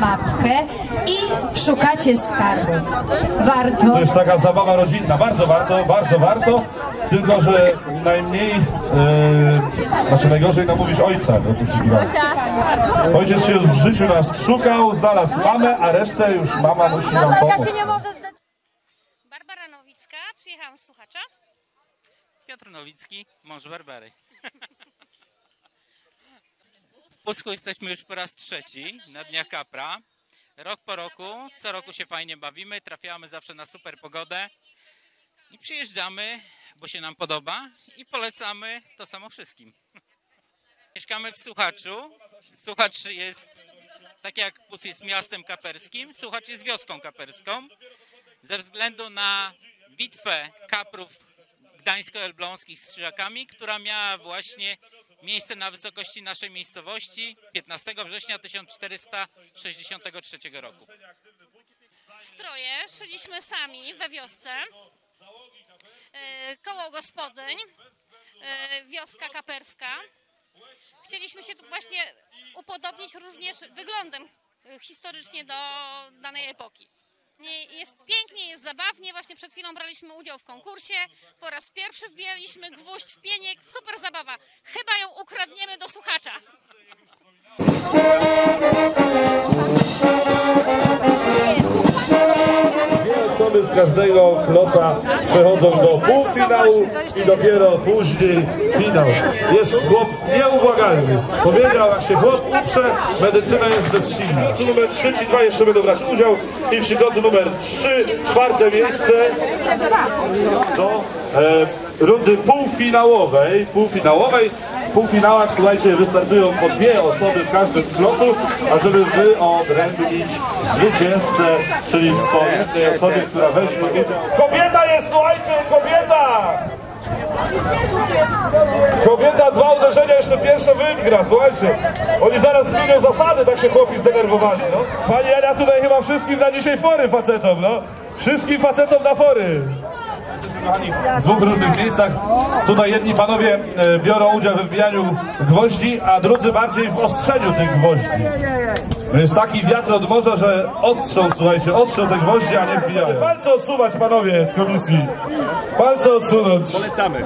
Mapkę i szukacie skarbu. Warto. To jest taka zabawa rodzinna. Bardzo warto, bardzo warto. Tylko, że najmniej, yy, znaczy najgorzej namówić ojca do poszukiwania. Ojciec się w życiu nas szukał, znalazł mamę, a resztę już mama musi nam pomóc. się nie może zdać. Barbara Nowicka, przyjechałam z Słuchacza. Piotr Nowicki, mąż Barbary. W Pucku jesteśmy już po raz trzeci na Dniach Kapra. Rok po roku, co roku się fajnie bawimy, trafiamy zawsze na super pogodę i przyjeżdżamy, bo się nam podoba i polecamy to samo wszystkim. Mieszkamy w Słuchaczu. Słuchacz jest, tak jak Puc jest miastem kaperskim, Słuchacz jest wioską kaperską. Ze względu na bitwę kaprów gdańsko-elbląskich z Krzyżakami, która miała właśnie miejsce na wysokości naszej miejscowości 15 września 1463 roku. Stroje szyliśmy sami we wiosce. E, Koło gospodyń, e, wioska kaperska. Chcieliśmy się tu właśnie upodobnić również wyglądem e, historycznie do danej epoki. Nie- Jest pięknie, jest zabawnie. Właśnie przed chwilą braliśmy udział w konkursie. Po raz pierwszy wbijaliśmy gwóźdź w pieniek. Super zabawa. Chyba ją ukradniemy do słuchacza. Każdego kloca przechodzą do półfinału i dopiero później finał. Jest chłop nieubłagalny. Powiedział, jak się chłop uprze, medycyna jest bezsilna. Tu numer 3, ci dwa jeszcze będą brać udział i przy numer 3, czwarte miejsce do e, rundy półfinałowej. Półfinałowej. W półfinałach, słuchajcie, wystartują po dwie osoby w każdym klocu, ażeby wyodrębnić zwycięzcę, czyli po jednej osobie, która weźmie udział. Kobieta jest, słuchajcie, kobieta! Kobieta, dwa uderzenia, jeszcze pierwsze wygra, słuchajcie. Oni zaraz zmienią zasady, tak się chłopi zdenerwowali, no. Pani Ania tutaj chyba wszystkim na dzisiaj fory facetom, no. Wszystkim facetom na fory. W dwóch różnych miejscach. Tutaj jedni panowie e, biorą udział w wbijaniu gwoździ, a drudzy bardziej w ostrzeniu tych gwoździ. Jest taki wiatr od morza, że ostrzą, słuchajcie, ostrzą te gwoździe, a nie wbijają. Palce odsuwać, panowie z komisji. Palce odsunąć. Polecamy.